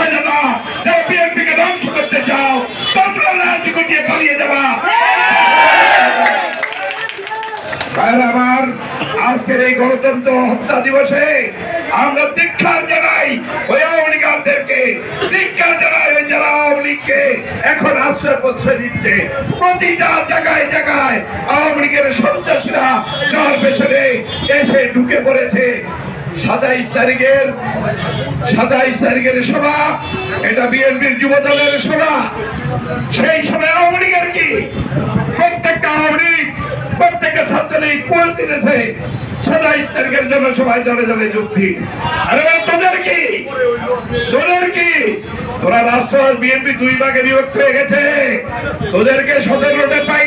সাজাবা যারা বিএনপিকে ধ্বংস করতে চাও, তোমরা লাঞ্চ গুটিয়ে পালিয়ে যাবা। আমার, আজকের এই গণতন্ত্র হত্যা দিবসে আমরা দীক্ষার জানাই ওই আওয়ামী লীগারদেরকে দীক্ষার জানাই ওই যারা আওয়ামী লীগকে এখন আশ্রয় প্রশ্রয় দিচ্ছে, প্রতিটা জায়গায় জায়গায় আওয়ামী লীগের সন্ত্রাসীরা যার পেছনে এসে ঢুকে পড়েছে। সাতাইশ তারিখের সাতাইশ তারিখের সভা, এটা বিএনপির যুব দলের সভা। সেই সময় আওয়ামী লীগের কি? প্রত্যেকটা আওয়ামী লীগ, প্রত্যেকটা ছাত্রলীগ কোন দিনেছে সাতাইশ তারিখের জন্য সবাই দলে দলে যুক্তি আরে তোদের কি? তোদের কি? তোরা রাষ্ট্র বিএনপি দুই ভাগে বিভক্ত হয়ে গেছে? তোদেরকে সতেরোটা পাইলে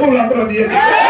মাসুল আমরা দিয়ে দিচ্ছি।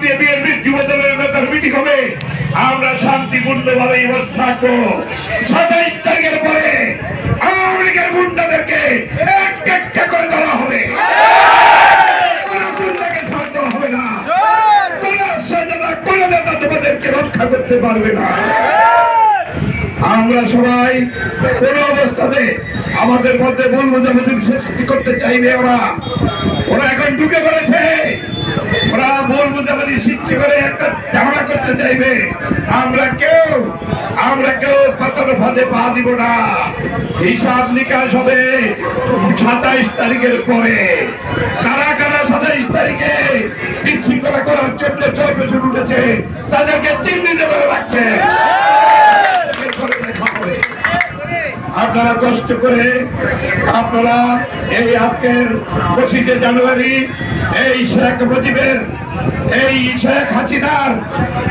দিয়ে বিএনপির যুব দলের নেতার মিটিং হবে। আমরা শান্তিপূর্ণ ভাবে থাকব। সাতাইশ তারিখের পরে আওয়ামী লীগের গুন্ডাদেরকে করে ধরা হবে। আমাদের মধ্যে ভুল বোঝাবুঝির সৃষ্টি করতে চাইবে ওরা ওরা এখন ঢুকে পড়েছে। আমরা কেউ আমরা কেউ পা দিব না। হিসাব নিকাশ হবে সাতাইশ তারিখের পরে। কারা কারা সাতাইশ তারিখে বিশৃঙ্খলা করার জন্য চর্বে উঠেছে তাদেরকে চিহ্নিত করে রাখছে এরপরে দেখা হবে। আপনারা কষ্ট করে আপনারা এই আজকের পঁচিশে জানুয়ারি, এই শেখ মুজিবের, এই শেখ হাসিনার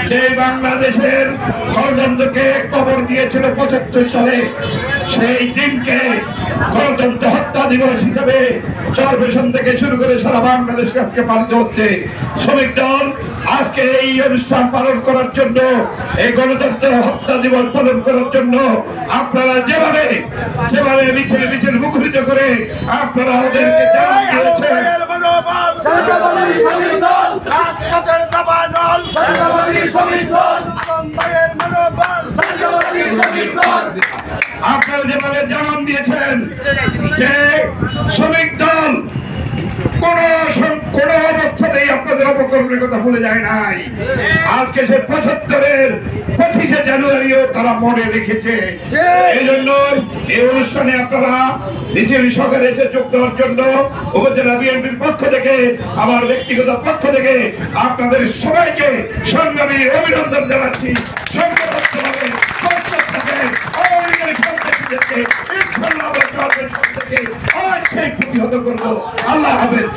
যে বাংলাদেশের ষড়যন্ত্রকে কবর দিয়েছিল পঁচাত্তর সালে সেই দিনকে গণতন্ত্র হত্যা দিবস হিসেবে চরপেশন থেকে শুরু করে সারা বাংলাদেশ আজকে পালিত হচ্ছে। শ্রমিক দল আজকে এই অনুষ্ঠান পালন করার জন্য এই গণতন্ত্র হত্যা দিবস পালন করার জন্য আপনারা যেভাবে সেভাবে মিছিল মিছিল মুখরিত করে আপনারা ওদেরকে শ্রমিক দল। আপনারা যেভাবে জানান দিয়েছেন যে শ্রমিক দল কোন অবস্থাতেই আপনাদের অপকর্মের কথা ভুলে যায় নাই। আজকে সে পঁচাত্তরের পঁচিশে জানুয়ারিও তারা মনে রেখেছে। এই জন্য এই অনুষ্ঠানে আপনারা মিছিল সকালে এসে যোগ দেওয়ার জন্য উপজেলা বিএনপির পক্ষ থেকে, আমার ব্যক্তিগত পক্ষ থেকে আপনাদের সবাইকে সংগ্রামী অভিনন্দন জানাচ্ছি। প্রতিহত করব। আল্লাহ হাফেজ।